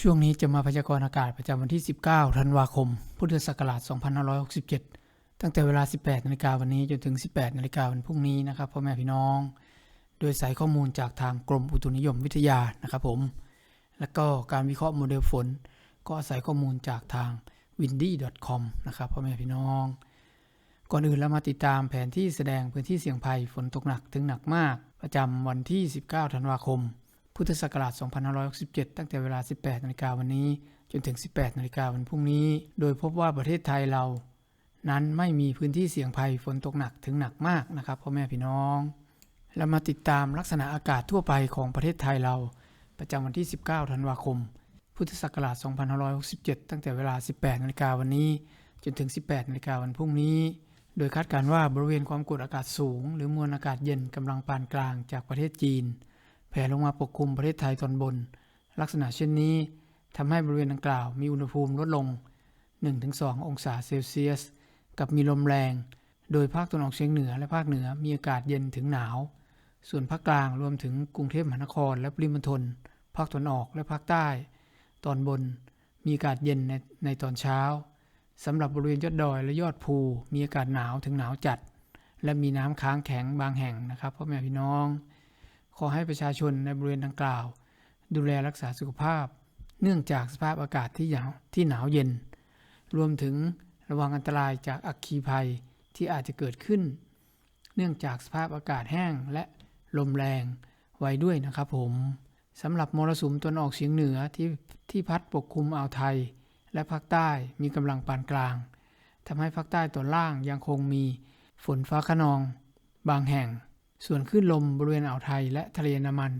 ช่วงนี้จะมาพยากรณ์อากาศประจำวันที่ 19 ธันวาคม พุทธศักราช 2567 ตั้งแต่เวลา 18 นาฬิกาวันนี้จนถึง 18 นาฬิกาวันพรุ่งนี้นะครับพ่อแม่พี่น้อง โดยใส่ข้อมูลจากทางกรมอุตุนิยมวิทยานะครับผม แล้วก็การวิเคราะห์โมเดลฝน ก็อาศัยข้อมูลจากทาง windy.com นะครับพ่อแม่พี่น้อง ก่อนอื่นเรามาติดตามแผนที่แสดงพื้นที่เสี่ยงภัยฝนตกหนักถึงหนักมาก ประจำวันที่ 19 ธันวาคม พุทธศักราช 2567 ตั้งแต่เวลา 18นาฬิกาวันนี้ จนถึง 18นาฬิกาวันพรุ่งนี้ โดยพบว่าประเทศไทยเรา นั้นไม่มีพื้นที่เสี่ยงภัยฝนตกหนักถึงหนักมากนะครับพ่อแม่พี่น้อง เรามาติดตามลักษณะอากาศทั่วไปของประเทศไทยเรา ประจำวันที่ 19 ธันวาคม พุทธศักราช 2567 ตั้งแต่เวลา 18นาฬิกาวันนี้ จนถึง 18นาฬิกาวันพรุ่งนี้ โดยคาดการณ์ว่าบริเวณความกดอากาศสูง หรือมวลอากาศเย็นกำลังปานกลางจากประเทศจีน แผ่ลงมาปกคลุมประเทศไทยตอนบน ลักษณะเช่นนี้ทำให้บริเวณดังกล่าวมีอุณหภูมิลดลง 1-2 องศาเซลเซียส กับมีลมแรง โดยภาคตะวันออกเฉียงเหนือและภาคเหนือมีอากาศเย็นถึงหนาว ส่วนภาคกลางรวมถึงกรุงเทพมหานครและปริมณฑล ภาคตะวันออกและภาคใต้ ตอนบนมีอากาศเย็นในในตอนเช้าสำหรับบริเวณยอดดอยและยอดภู มีอากาศหนาวถึงหนาวจัด และมีน้ำค้างแข็งบางแห่งนะครับพ่อแม่พี่น้อง ขอให้ประชาชนในบริเวณดังกล่าว ดูแลรักษาสุขภาพ เนื่องจากสภาพอากาศที่หนาวที่หนาวเย็น รวมถึงระวังอันตรายจากอัคคีภัยที่อาจจะเกิดขึ้น เนื่องจากสภาพอากาศแห้งและลมแรงไว้ด้วยนะครับผมสำหรับมรสุมตนออกเฉียงเหนือที่ที่พัดปกคลุมอ่าวไทย และภาคใต้มีกำลังปานกลางทำให้ภาคใต้ตอนล่างยังคงมีฝนฟ้าขนอง บางแห่ง ส่วนคลื่นลมบริเวณอ่าวไทยและทะเลน้ำมัน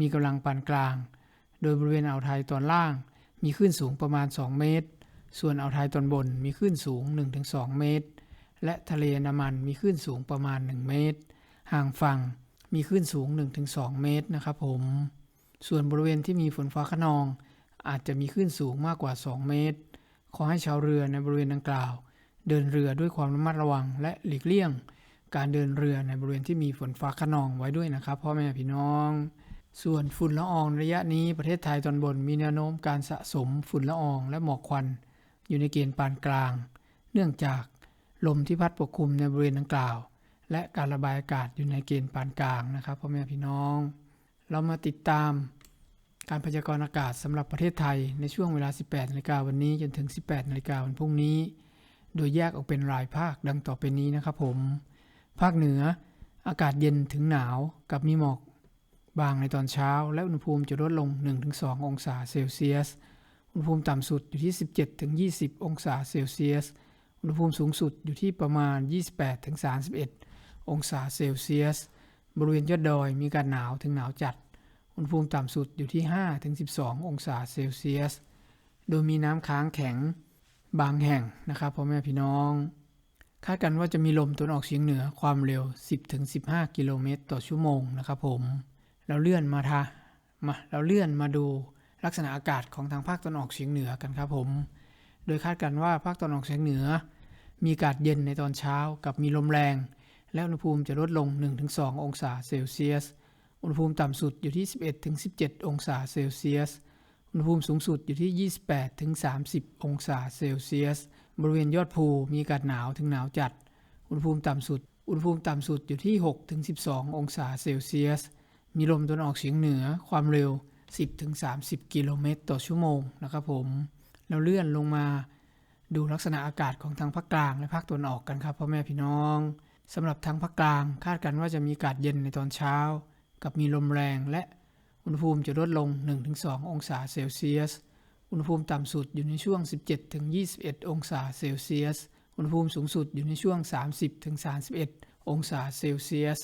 มีกำลังปานกลาง โดยบริเวณอ่าวไทยตอนล่าง มีคลื่นสูงประมาณ 2 เมตร ส่วนอ่าวไทยตอนบนมีคลื่นสูง 1-2 เมตร และทะเลน้ำมันมีคลื่นสูงประมาณ 1 เมตร ห่างฝั่งมีคลื่นสูง 1-2 เมตรนะครับผม ส่วนบริเวณที่มีฝนฟ้าขนอง อาจจะมีคลื่นสูงมากกว่า 2 เมตร ขอให้ชาวเรือในบริเวณดังกล่าว เดินเรือด้วยความระมัดระวังและหลีกเลี่ยง การเดินเรือในบริเวณที่มีฝนฟ้าขนองไว้ด้วยนะครับพ่อแม่พี่น้อง ส่วนฝุ่นละอองระยะนี้ประเทศไทยตอนบนมีแนวโน้มการสะสมฝุ่นละอองและหมอกควัน อยู่ในเกณฑ์ปานกลาง เนื่องจากลมที่พัดปกคลุมในบริเวณดังกล่าว และการระบายอากาศอยู่ในเกณฑ์ปานกลางนะครับพ่อแม่พี่น้อง เรามาติดตามการพยากรณ์อากาศสำหรับประเทศไทยในช่วงเวลา 18นาฬิกาวันนี้จนถึง 18นาฬิกาวันพรุ่งนี้ โดยแยกออกเป็นรายภาคดังต่อไปนี้นะครับผม ภาคเหนือ อากาศเย็นถึงหนาวกับมีหมอกบางในตอนเช้า และอุณหภูมิจะลดลง 1-2 องศาเซลเซียส อุณหภูมิต่ำสุดอยู่ที่ 17-20 องศาเซลเซียส อุณหภูมิสูงสุดอยู่ที่ประมาณ 28-31 องศาเซลเซียส บริเวณยอดดอยมีกาศหนาวถึงหนาวจัด อุณหภูมิต่ำสุดอยู่ที่ 5-12 องศาเซลเซียส โดยมีน้ำค้างแข็งบางแห่งนะครับพ่อแม่พี่น้อง คาดกันว่าจะมีลมตะวันออกเฉียงเหนือความเร็ว 10-15 กิโลเมตรต่อชั่วโมงนะครับผมเราเลื่อนมาทามาเราเลื่อนมาดูลักษณะอากาศของทางภาคตะวันออกเฉียงเหนือกันครับผม โดยคาดกันว่าภาคตะวันออกเฉียงเหนือ มีอากาศเย็นในตอนเช้ากับมีลมแรง และอุณหภูมิจะลดลง 1-2 องศาเซลเซียส อุณหภูมิต่ำสุดอยู่ที่ 11-17 องศาเซลเซียส อุณหภูมิสูงสุดอยู่ที่ 28-30 องศาเซลเซียส บริเวณยอดภูมีอากาศหนาวถึงหนาวจัด อุณหภูมิต่ำสุด อุณหภูมิต่ำสุดอยู่ที่ 6-12 องศาเซลเซียส มีลมตะวันออกเฉียงเหนือความเร็ว 10ถึง30 กิโลเมตรต่อชั่วโมงนะครับผมเราเลื่อนลงมาดูลักษณะอากาศของทางภาคกลางและภาคตะวันออกกันครับพ่อแม่พี่น้องสำหรับทางภาคกลางคาดกันว่าจะมีอากาศเย็นในตอนเช้า กับมีลมแรงและอุณหภูมิจะลดลง 1-2 องศาเซลเซียส อุณหภูมิต่ำสุดอยู่ในช่วง 17-21 องศาเซลเซียส อุณหภูมิสูงสุดอยู่ในช่วง 30-31 องศาเซลเซียส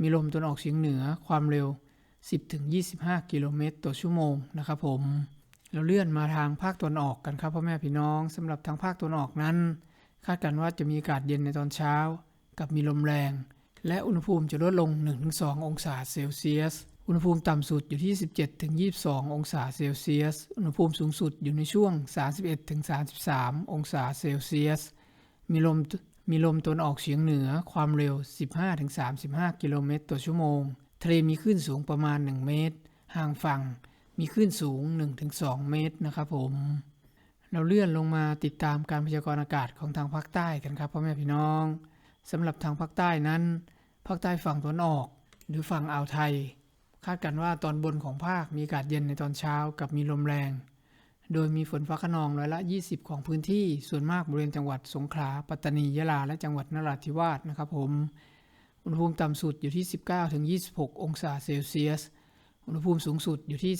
มีลมตะวันออกเฉียงเหนือความเร็ว 10-25 กิโลเมตรต่อชั่วโมงนะครับผม เราเลื่อนมาทางภาคตะวันออกกันครับพ่อแม่พี่น้องสำหรับทางภาคตะวันออกนั้น คาดกันว่าจะมีอากาศเย็นในตอนเช้า กับมีลมแรง และอุณหภูมิจะลดลง 1-2 องศาเซลเซียส อุณหภูมิต่ำสุดอยู่ที่ 17-22 องศาเซลเซียส อุณหภูมิสูงสุดอยู่ในช่วง 31-33 องศาเซลเซียส มีลมมีลมตนออกเฉียงเหนือความเร็ว 15-35 กิโลเมตรต่อชั่วโมง ทะเลมีคลื่นสูงประมาณ 1 เมตร ห่างฝั่งมีคลื่นสูง 1-2 เมตรนะครับผม เราเลื่อนลงมาติดตามการพยากรณ์อากาศของทางภาคใต้กันครับพ่อแม่พี่น้องสำหรับทางภาคใต้นั้น ภาคใต้ฝั่งตะวันออก หรือฝั่งอ่าวไทย คาดกันว่าตอนบนของภาคมีอากาศเย็นในตอนเช้ากับมีลมแรง โดยมีฝนฟ้าขนองร้อยละ 20 ของพื้นที่ ส่วนมากบริเวณจังหวัดสงขลา ปัตตานี ยะลา และจังหวัดนราธิวาสนะครับผม อุณหภูมิต่ำสุดอยู่ที่ 19-26 องศาเซลเซียส อุณหภูมิสูงสุดอยู่ที่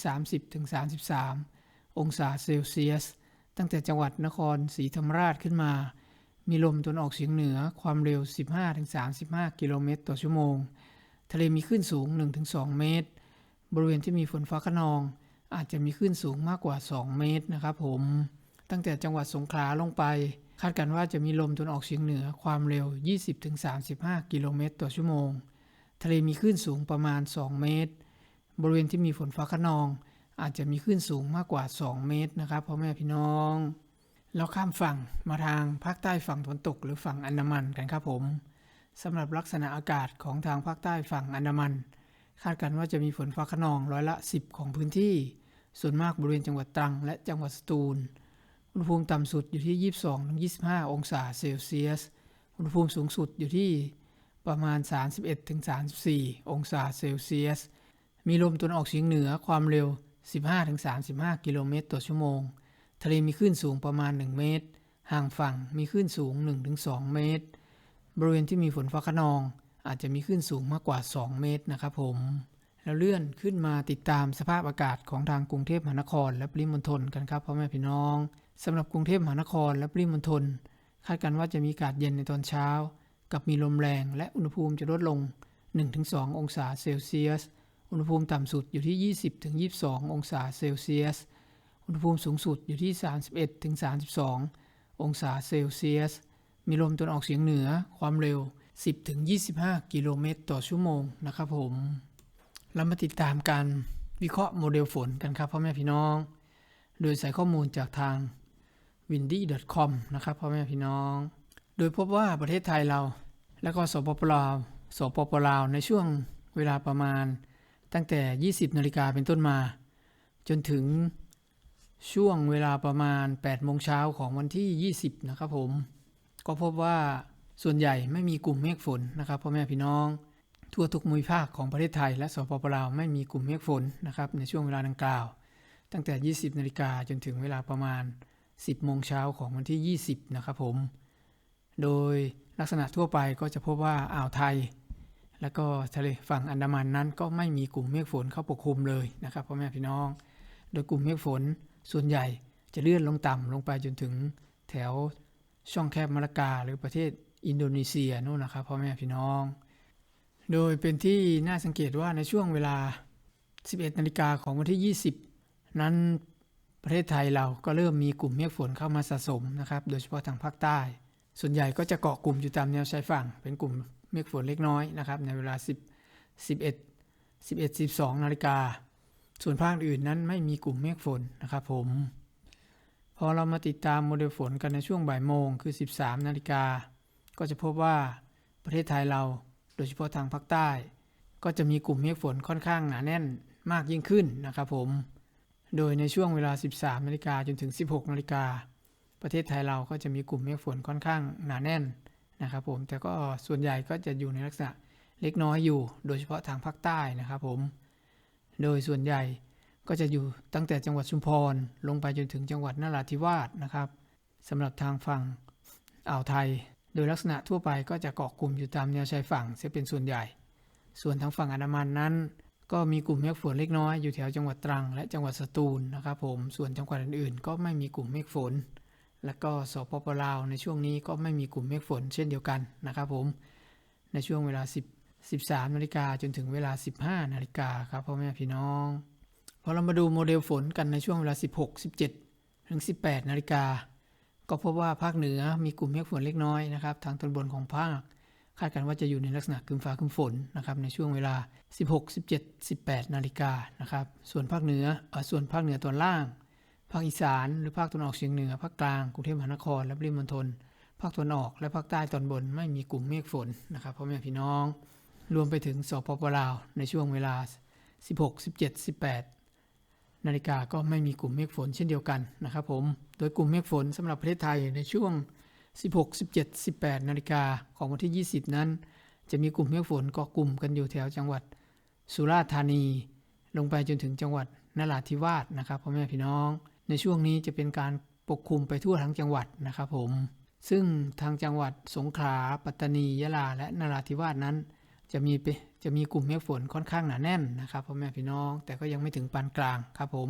30-33 องศาเซลเซียส ตั้งแต่จังหวัดนครศรีธรรมราชขึ้นมา มีลมตนออกเฉียงเหนือความเร็ว 15-35 กิโลเมตรต่อชั่วโมง ทะเลมีคลื่นสูง 1-2 เมตร บริเวณที่มีฝนฟ้าขนอง อาจจะมีคลื่นสูงมากกว่า 2 เมตรนะครับผม ตั้งแต่จังหวัดสงขลาลงไป คาดกันว่าจะมีลมตะวันออกเฉียงเหนือความเร็ว 20-35 กิโลเมตรต่อชั่วโมง ทะเลมีคลื่นสูงประมาณ 2 เมตร บริเวณที่มีฝนฟ้าขนอง อาจจะมีคลื่นสูงมากกว่า 2 เมตรนะครับพ่อแม่พี่น้องเราข้ามฝั่งมาทางภาคใต้ฝั่งตะวันตกหรือฝั่งอันดามันกันครับผม สำหรับลักษณะอากาศของทางภาคใต้ฝั่งอันดามัน คาดกันว่าจะมีฝนฟ้าขนองร้อยละ 10 ของพื้นที่ ส่วนมากบริเวณจังหวัดตรัง และจังหวัดสตูล อุณหภูมิต่ำสุดอยู่ที่ 22-25 องศาเซลเซียส อุณหภูมิสูงสุดอยู่ที่ประมาณ 31-34 องศาเซลเซียส มีลมตะวันออกเฉียงเหนือความเร็ว 15-35 กิโลเมตรต่อชั่วโมง ทะเลมีคลื่นสูงประมาณ 1 เมตร ห่างฝั่งมีคลื่นสูง 1-2 เมตร บริเวณที่มีฝนฟ้าขนอง อาจจะมีคลื่นสูงมากกว่า 2 เมตรนะครับผม แล้วเลื่อนขึ้นมาติดตามสภาพอากาศของทางกรุงเทพมหานคร และปริมณฑลกันครับพ่อแม่พี่น้องสำหรับกรุงเทพมหานครและปริมณฑลคาดกันว่าจะมีอากาศเย็นในตอนเช้า กับมีลมแรงและอุณหภูมิจะลดลง 1-2 องศาเซลเซียส อุณหภูมิต่ำสุดอยู่ที่ 20-22 องศาเซลเซียส อุณหภูมิสูงสุดอยู่ที่ 31-32 องศาเซลเซียส มีลมตะวันออกเฉียงเหนือความเร็ว 10-25 กิโลเมตรต่อชั่วโมงนะครับผมเรามาติดตามการวิเคราะห์โมเดลฝนกันครับพ่อแม่พี่น้อง โดยใส่ข้อมูลจากทาง windy.com นะครับพ่อแม่พี่น้อง โดยพบว่าประเทศไทยเรา และก็สปปลาวสปปลาวในช่วงเวลาประมาณ ตั้งแต่ 20 นาฬิกาเป็นต้นมา จนถึงช่วงเวลาประมาณ 8 โมงเช้าของวันที่ 20 นะครับผม ก็พบว่าส่วนใหญ่ไม่มีกลุ่มเมฆฝนนะครับพ่อแม่พี่น้อง ทั่วทุกภูมิภาคของประเทศไทยและสปปลาวไม่มีกลุ่มเมฆฝนนะครับในช่วงเวลาดังกล่าว ตั้งแต่ 20นาฬิกาจนถึงเวลาประมาณ 10โมงเช้าของวันที่ 20 นะครับผม โดยลักษณะทั่วไปก็จะพบว่าอ่าวไทย และก็ทะเลฝั่งอันดามันนั้นก็ไม่มีกลุ่มเมฆฝนเข้าปกคลุมเลยนะครับพ่อแม่พี่น้อง โดยกลุ่มเมฆฝนส่วนใหญ่จะเลื่อนลงต่ำลงไปจนถึงแถว ช่องแคบมาลากาหรือประเทศอินโดนีเซียนู่นนะครับพ่อแม่พี่น้อง โดยเป็นที่น่าสังเกตว่าในช่วงเวลา 11 นาฬิกาของวันที่ 20 นั้นประเทศไทยเราก็เริ่มมีกลุ่มเมฆฝนเข้ามาสะสมนะครับ โดยเฉพาะทางภาคใต้ ส่วนใหญ่ก็จะเกาะกลุ่มอยู่ตามแนวชายฝั่ง เป็นกลุ่มเมฆฝนเล็กน้อยนะครับ ในเวลา 10 11 11 12 นาฬิกา ส่วนภาคอื่นนั้นไม่มีกลุ่มเมฆฝนนะครับผม พอเรามาติดตามโมเดลฝนกันในช่วงบ่ายโมงคือ 13 นาฬิกา ก็จะพบว่าประเทศไทยเราโดยเฉพาะทางภาคใต้ ก็จะมีกลุ่มเมฆฝนค่อนข้างหนาแน่นมากยิ่งขึ้นนะครับผม โดยในช่วงเวลา 13 นาฬิกาจนถึง 16 นาฬิกา ประเทศไทยเราก็จะมีกลุ่มเมฆฝนค่อนข้างหนาแน่นนะครับผม แต่ก็ส่วนใหญ่ก็จะอยู่ในลักษณะเล็กน้อยอยู่ โดยเฉพาะทางภาคใต้นะครับผม โดยส่วนใหญ่ ก็จะอยู่ตั้งแต่จังหวัดชุมพรลงไปจนถึงจังหวัดนราธิวาสนะครับสำหรับทางฝั่งอ่าวไทย โดยลักษณะทั่วไปก็จะเกาะกลุ่มอยู่ตามแนวชายฝั่งเสียเป็นส่วนใหญ่ ส่วนทางฝั่งอันดามันนั้น ก็มีกลุ่มเมฆฝนเล็กน้อยอยู่แถวจังหวัดตรัง และจังหวัดสตูลนะครับผมส่วนจังหวัดอื่นๆ ก็ไม่มีกลุ่มเมฆฝน และก็สปปลาวในช่วงนี้ก็ไม่มีกลุ่มเมฆฝนเช่นเดียวกันนะครับผมในช่วงเวลา10 13นาฬิกาจนถึงเวลา 15นาฬิกาครับพ่อแม่พี่น้อง พอเรามาดูโมเดลฝนกันในช่วงเวลา 16 17 ถึง 18 นาฬิกา ก็พบว่าภาคเหนือมีกลุ่มเมฆฝนเล็กน้อยนะครับ ทางตอนบนของภาค คาดกันว่าจะอยู่ในลักษณะคึมฟ้าคึมฝนนะครับในช่วงเวลา 16 17 18 นาฬิกานะครับ ส่วนภาคเหนือเอ่อส่วนภาคเหนือตอนล่าง ภาคอีสานหรือภาคตะวันออกเฉียงเหนือ ภาคกลางกรุงเทพมหานครและปริมณฑล ภาคตะวันออกและภาคใต้ตอนบนไม่มีกลุ่มเมฆฝนนะครับพ่อแม่พี่น้อง รวมไปถึงสปปลาวในช่วงเวลา 16 17 18 นาฬิกาก็ไม่มีกลุ่มเมฆฝนเช่นเดียวกันนะครับผม โดยกลุ่มเมฆฝนสำหรับประเทศไทยในช่วง 16 17 18 นาฬิกาของวันที่ 20 นั้น จะมีกลุ่มเมฆฝนเกาะกลุ่มกันอยู่แถวจังหวัด สุราษฎร์ธานี ลงไปจนถึงจังหวัดนราธิวาสนะครับพ่อแม่พี่น้อง ในช่วงนี้จะเป็นการปกคลุมไปทั่วทั้งจังหวัดนะครับผม ซึ่งทางจังหวัดสงขลา ปัตตานี ยะลา และนราธิวาสนั้น จะมีเปจะมีกลุ่มเมฆฝนค่อนข้างหนาแน่นนะครับพ่อแม่พี่น้องแต่ก็ยังไม่ถึงปานกลางครับผม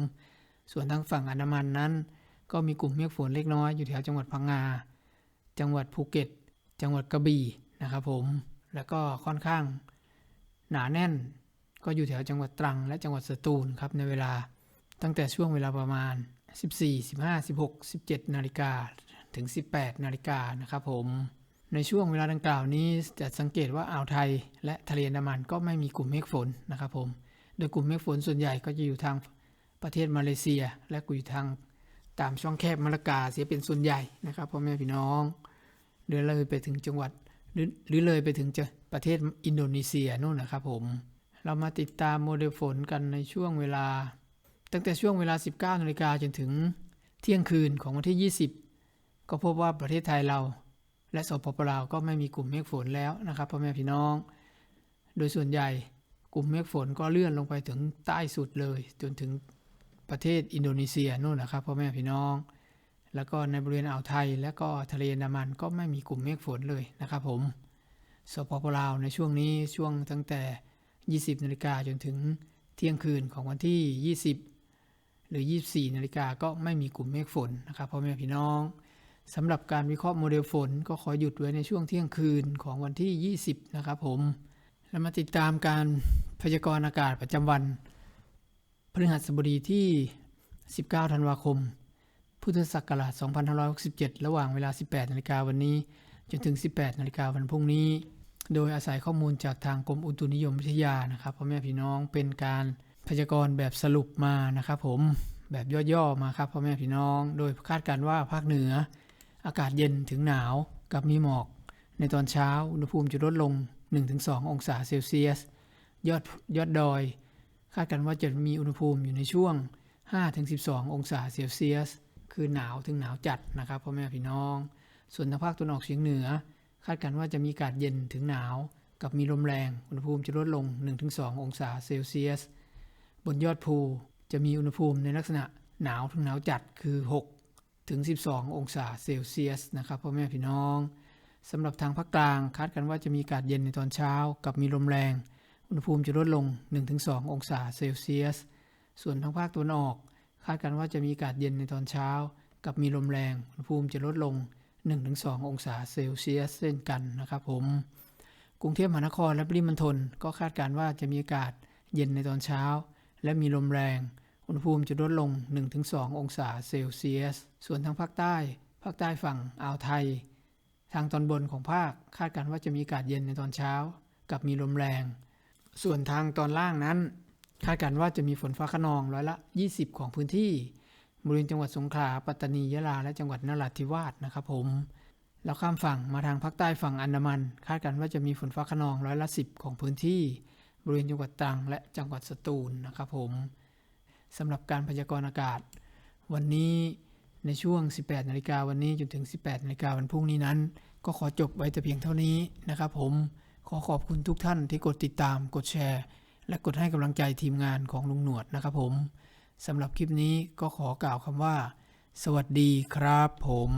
ส่วนทางฝั่งอันดามันนั้น ก็มีกลุ่มเมฆฝนเล็กน้อยอยู่แถวจังหวัดพังงา จังหวัดภูเก็ต จังหวัดกระบี่นะครับผมแล้วก็ค่อนข้างหนาแน่น ก็อยู่แถวจังหวัดตรัง และจังหวัดสตูลครับในเวลาตั้งแต่ช่วงเวลาประมาณ 14 15 16 17 นาฬิกาถึง 18 นาฬิกานะครับผม ในช่วงเวลาดังกล่าวนี้จะสังเกตว่าอ่าวไทย และทะเลอันดามันก็ไม่มีกลุ่มเมฆฝนนะครับผม โดยกลุ่มเมฆฝนส่วนใหญ่ก็จะอยู่ทางประเทศมาเลเซีย และก็อยู่ทางตามช่องแคบมาลากาเสียเป็นส่วนใหญ่นะครับพ่อแม่พี่น้องหรือเลยไปถึงจังหวัดหรือหรือเลยไปถึงจะประเทศอินโดนีเซียนู่นนะครับผม เรามาติดตามโมเดลฝนกันในช่วงเวลา ตั้งแต่ช่วงเวลา 19นาฬิกาจนถึงเที่ยงคืนของวันที่ 20 ก็พบว่าประเทศไทยเรา และสปปลาวก็ไม่มีกลุ่มเมฆฝนแล้วนะครับพ่อแม่พี่น้อง โดยส่วนใหญ่กลุ่มเมฆฝนก็เลื่อนลงไปถึงใต้สุดเลย จนถึงประเทศอินโดนีเซียนู่นนะครับพ่อแม่พี่น้อง แล้วก็ในบริเวณอ่าวไทย และก็ทะเลอันดามันก็ไม่มีกลุ่มเมฆฝนเลยนะครับผมสปปลาวในช่วงนี้ช่วงตั้งแต่ 20นาฬิกาจนถึงเที่ยงคืนของวันที่ 20 หรือ 24นาฬิกาก็ไม่มีกลุ่มเมฆฝนนะครับพ่อแม่พี่น้อง สำหรับการวิเคราะห์โมเดลฝนก็ขอหยุดไว้ในช่วงเที่ยงคืนของวันที่ 20 นะครับผม แล้วมาติดตามการพยากรณ์อากาศประจำวันพฤหัสบดีที่ 19 ธันวาคม พุทธศักราช 2567 ระหว่างเวลา 18 นาฬิกาวันนี้ จนถึง 18 นาฬิกาวันพรุ่งนี้ โดยอาศัยข้อมูลจากทางกรมอุตุนิยมวิทยานะครับพ่อแม่พี่น้องเป็นการพยากรณ์แบบสรุปมานะครับผมแบบย่อๆมาครับพ่อแม่พี่น้อง โดยคาดการว่าภาคเหนือ อากาศเย็นถึงหนาวกับมีหมอก ในตอนเช้าอุณหภูมิจะลดลง 1-2 องศาเซลเซียส ยอดยอดดอย คาดกันว่าจะมีอุณหภูมิอยู่ในช่วง 5-12 องศาเซลเซียส คือหนาวถึงหนาวจัดนะครับพ่อแม่พี่น้อง ส่วนทางภาคตะวันออกเฉียงเหนือ คาดกันว่าจะมีอากาศเย็นถึงหนาว กับมีลมแรง อุณหภูมิจะลดลง 1-2 องศาเซลเซียส บนยอดภูจะมีอุณหภูมิในลักษณะหนาวถึงหนาวจัดคือ 6 ถึง 12 องศาเซลเซียสนะครับพ่อแม่พี่น้องสำหรับทางภาคกลางคาดกันว่าจะมีอากาศเย็นในตอนเช้า กับมีลมแรง อุณหภูมิจะลดลง 1-2 องศาเซลเซียส ส่วนทางภาคตะวันออก คาดกันว่าจะมีอากาศเย็นในตอนเช้า กับมีลมแรง อุณหภูมิจะลดลง 1-2 องศาเซลเซียสเช่นกันนะครับผม กรุงเทพมหานครและปริมณฑลก็คาดการณ์ว่าจะมีอากาศเย็นในตอนเช้า และมีลมแรง อุณหภูมิจะลดลง 1-2 องศาเซลเซียส ส่วนทางภาคใต้ ภาคใต้ฝั่งอ่าวไทย ทางตอนบนของภาคคาดการณ์ว่าจะมีอากาศเย็นในตอนเช้า กับมีลมแรง ส่วนทางตอนล่างนั้น คาดการณ์ว่าจะมีฝนฟ้าขนองร้อยละ 20 ของพื้นที่ บริเวณจังหวัดสงขลา ปัตตานี ยะลา และจังหวัดนราธิวาสนะครับผม แล้วข้ามฝั่งมาทางภาคใต้ฝั่งอันดามัน คาดการณ์ว่าจะมีฝนฟ้าขนองร้อยละ 10 ของพื้นที่ บริเวณจังหวัดตรังและจังหวัดสตูลนะครับผม สำหรับการพยากรณ์อากาศ วันนี้ในช่วง 18 นาฬิกาวันนี้จนถึง 18 นาฬิกาวันพรุ่งนี้นั้น ก็ขอจบไว้แต่เพียงเท่านี้นะครับผมขอขอบคุณทุกท่านที่กดติดตามกดแชร์ และกดให้กำลังใจทีมงานของลุงหนวดนะครับผมสำหรับคลิปนี้ก็ขอกล่าวคำว่า สวัสดีครับผม